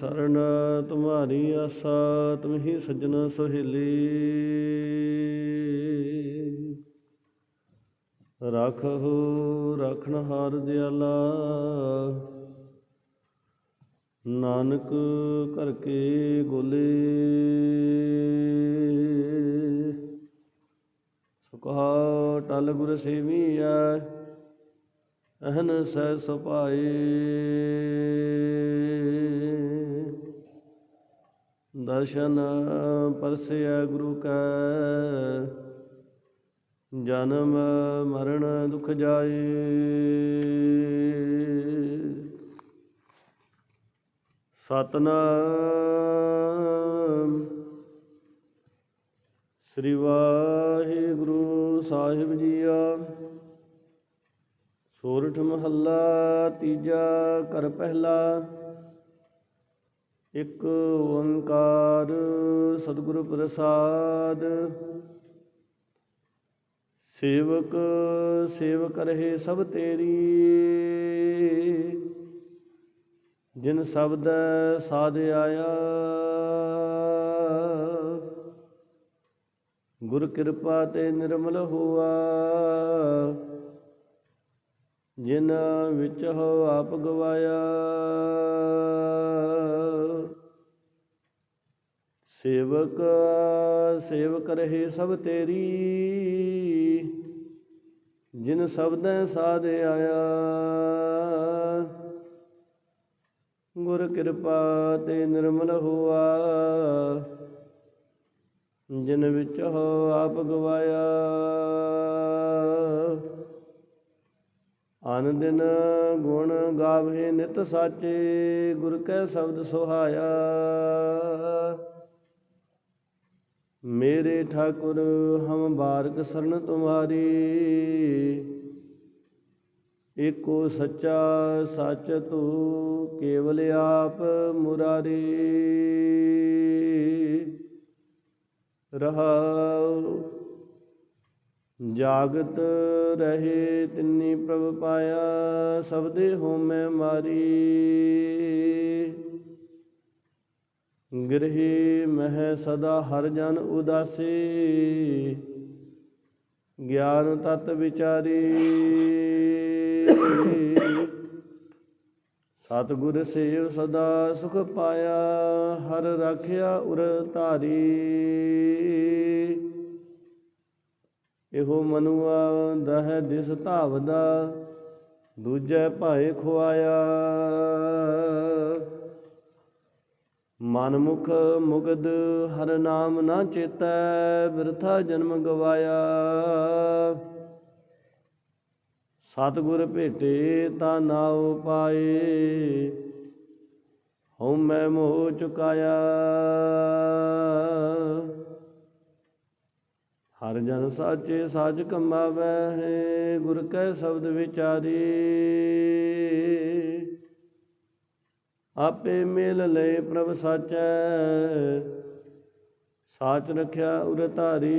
ਸਰਣ ਤੁਮਾਰੀ ਆਸਾ ਤੁਮਹੀ ਸਜਣ ਸੁਹੇਲੀ। ਰਾਖਹੁ, ਰਖਣ ਹਾਰ ਦਿਆਲਾ। ਨਾਨਕ ਕਰਕੇ ਗੋਲੇ। ਸੁਖਾ ਟਲ ਗੁਰ ਸੇਵੀਐ, ਅਹਨ ਸਹਿ ਸੁਭਾਏ। ਦਰਸ਼ਨ ਪਰਸਿਆ ਗੁਰੂ ਕੈ। ਜਨਮ ਮਰਨ ਦੁਖ ਜਾਏ। ਸਤਨਾਮ। ਸ੍ਰੀ ਵਾਹਿਗੁਰੂ ਸਾਹਿਬ ਜੀਆ। ਸੋਰਠ ਮਹੱਲਾ ਤੀਜਾ ਕਰ ਪਹਿਲਾ। ਇੱਕ ਓੰਕਾਰ ਸਤਿਗੁਰ ਪ੍ਰਸਾਦ। ਸੇਵਕ ਸੇਵਕ ਰਹੇ ਸਭ ਤੇਰੀ। ਜਿਨ ਸ਼ਬਦ ਸਾਧ ਆਇਆ, ਗੁਰ ਕਿਰਪਾ ਤੇ ਨਿਰਮਲ ਹੋਆ। ਜਿਨ ਵਿੱਚ ਹੋ ਆਪ ਗਵਾਇਆ ਸੇਵਕ ਸੇਵਕ ਰਹੇ ਸਭ ਤੇਰੀ। ਜਿਨ ਸ਼ਬਦੈ ਸਾਧ ਆਇਆ, ਗੁਰ ਕਿਰਪਾ ਤੇ ਨਿਰਮਲ ਹੋਆ। ਜਿਨ ਵਿੱਚ ਹੋ ਆਪ ਗਵਾਇਆ, ਆਨ ਦਿਨ ਗੁਣ ਗਾਵੇ ਨਿਤ ਸਾਚੇ, ਗੁਰ ਕੈ ਸ਼ਬਦ ਸੁਹਾਇਆ। ਮੇਰੇ ਠਾਕੁਰ, ਹਮ ਬਾਰਕ ਸਰਨ ਤੁਮਾਰੀ। ਏਕੋ ਸੱਚਾ ਸੱਚ ਤੂ ਕੇਵਲ ਆਪ ਮੁਰਾਰੀ। ਰਹਾਉ, ਜਾਗਤ ਰਹੇ ਤਿੰਨੀ ਪ੍ਰਭ ਪਾਇਆ ਸਬਦੇ ਹੋਮੈ ਮਾਰੀ। ਗ੍ਰਹਿ ਮਹਿ ਸਦਾ ਹਰ ਜਨ ਉਦਾਸੀ, ਗਿਆਨ ਤਤ ਵਿਚਾਰੀ। ਸਤਿਗੁਰ ਸੇਵ ਸਦਾ ਸੁਖ ਪਾਇਆ, ਹਰ ਰਾਖਿਆ ਉਰ ਧਾਰੀ। ਇਹੋ ਮਨੁਆ ਦਹ ਦਿਸ ਧਾਵਦਾ, ਦੂਜੇ ਭਾਏ ਖੁਆਇਆ। ਮਨ ਮੁਖ ਮੁਗਦ ਹਰ ਨਾਮ ਨਾ ਚੇਤੈ, ਬਿਰਥਾ ਜਨਮ ਗਵਾਇਆ। ਸਤਿਗੁਰ ਭੇਟੇ ਤਾ ਨਾਉ ਪਾਏ, ਹਉ ਮੈਂ ਮੋਹ ਚੁਕਾਇਆ। ਹਰ ਜਨ ਸਾਚੇ ਸਾਜ ਕਮਾਵੈ, ਹੈ ਗੁਰ ਕੈ ਸ਼ਬਦ ਵਿਚਾਰੀ। ਆਪੇ ਮਿਲ ਲਏ ਪ੍ਰਭ ਸਾਚੈ। ਸਾਚ ਰਖਿਆ ਉਰ ਧਾਰੀ।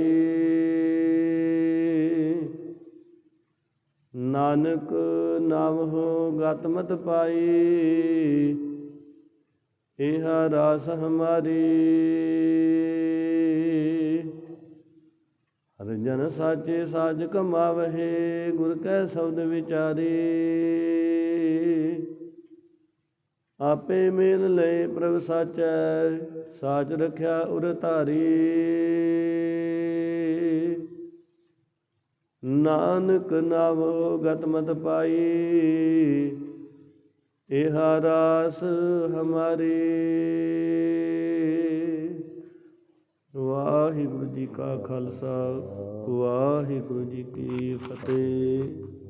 ਨਾਨਕ ਨਾਮ ਹੋ ਗਤ ਮਤ ਪਾਈ। ਇਹ ਰਾਸ ਹਮਾਰੀ। ਹਰ ਜਨ ਸਾਚੇ ਸਾਜ ਕਮਾਵਹਿ, ਗੁਰ ਕੈ ਸ਼ਬਦ ਵਿਚਾਰੀ। ਆਪੇ ਮੇਲ ਲਏ ਪ੍ਰਭ ਸਾਚੈ, ਸਾਚ ਰਖਿਆ ਉਰ ਧਾਰੀ। ਨਾਨਕ ਨਾਮ ਗਤ ਮਤ ਪਾਈ ਇਹ ਰਾਸ ਹਮਾਰੀ। ਵਾਹਿਗੁਰੂ ਜੀ ਕਾ ਖਾਲਸਾ, ਵਾਹਿਗੁਰੂ ਜੀ ਕੀ ਫਤਿਹ।